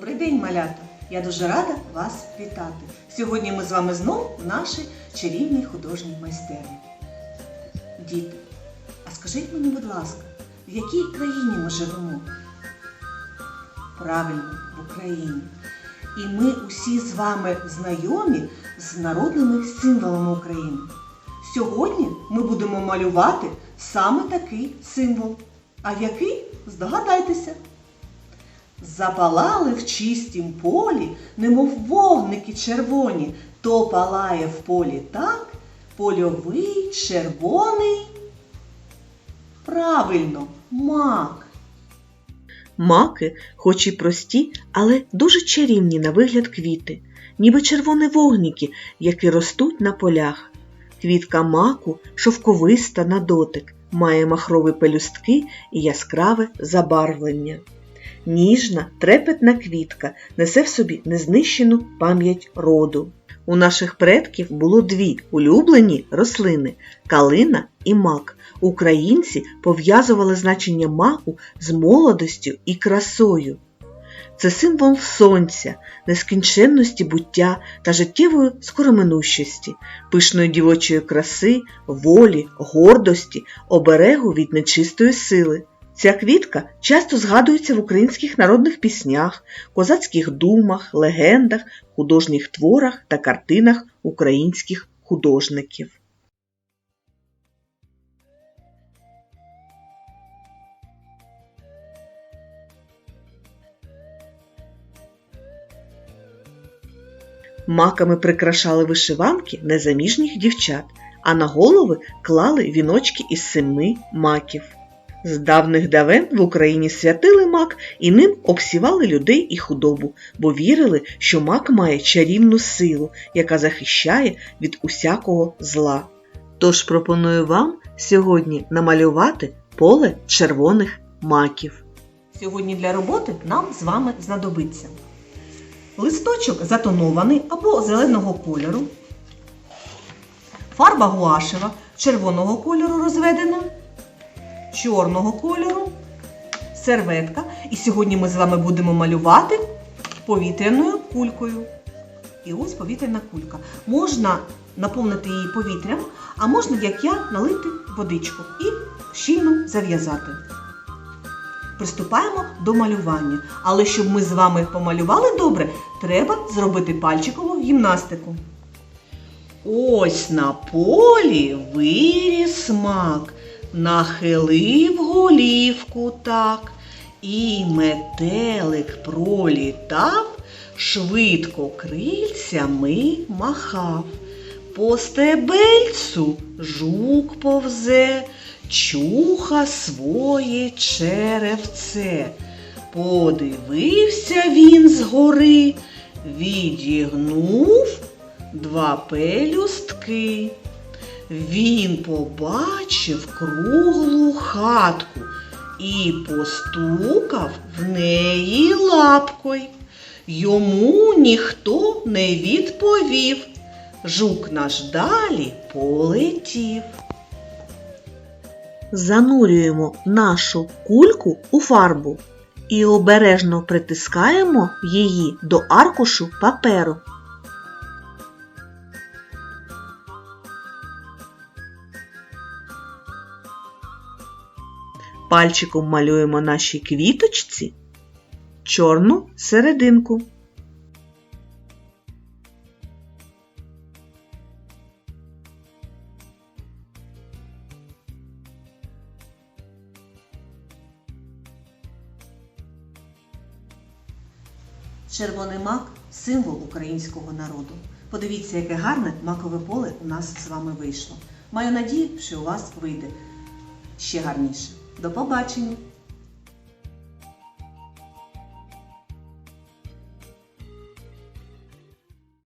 Добрий день, малята! Я дуже рада вас вітати. Сьогодні ми з вами знову в нашій чарівній художній майстерні. Діти, а скажіть мені, будь ласка, в якій країні ми живемо? Правильно, в Україні. І ми усі з вами знайомі з народними символами України. Сьогодні ми будемо малювати саме такий символ. А який? Здогадайтеся. Запалали в чистім полі, немов вогники червоні, то палає в полі так, польовий червоний. Правильно, мак. Маки, хоч і прості, але дуже чарівні на вигляд квіти, ніби червоні вогніки, які ростуть на полях. Квітка маку шовковиста на дотик, має махрові пелюстки і яскраве забарвлення. Ніжна, трепетна квітка несе в собі незнищену пам'ять роду. У наших предків було дві улюблені рослини калина і мак. Українці пов'язували значення маку з молодостю і красою. Це символ сонця, нескінченності буття та життєвої скороминущості, пишної дівочої краси, волі, гордості, оберегу від нечистої сили. Ця квітка часто згадується в українських народних піснях, козацьких думах, легендах, художніх творах та картинах українських художників. Маками прикрашали вишиванки незаміжніх дівчат, а на голови клали віночки із семи маків. З давних давен в Україні святили мак і ним обсівали людей і худобу, бо вірили, що мак має чарівну силу, яка захищає від усякого зла. Тож пропоную вам сьогодні намалювати поле червоних маків. Сьогодні для роботи нам з вами знадобиться листочок затонований або зеленого кольору, фарба гуашева червоного кольору розведена, чорного кольору, серветка. І сьогодні ми з вами будемо малювати повітряною кулькою. І ось повітряна кулька. Можна наповнити її повітрям, а можна, як я, налити водичку і щільно зав'язати. Приступаємо до малювання. Але щоб ми з вами помалювали добре, треба зробити пальчикову гімнастику. Ось на полі виріс мак, нахилив голівку так, і метелик пролітав, швидко крильцями махав. По стебельцу жук повзе, чуха своє черевце. Подивився він згори, відігнув два пелюстки. Він побачив круглу хатку і постукав в неї лапкою. Йому ніхто не відповів. Жук наш далі полетів. Занурюємо нашу кульку у фарбу і обережно притискаємо її до аркушу паперу. Пальчиком малюємо нашій квіточці чорну серединку. Червоний мак символ українського народу. Подивіться, яке гарне макове поле у нас з вами вийшло. Маю надію, що у вас вийде ще гарніше. До побачення!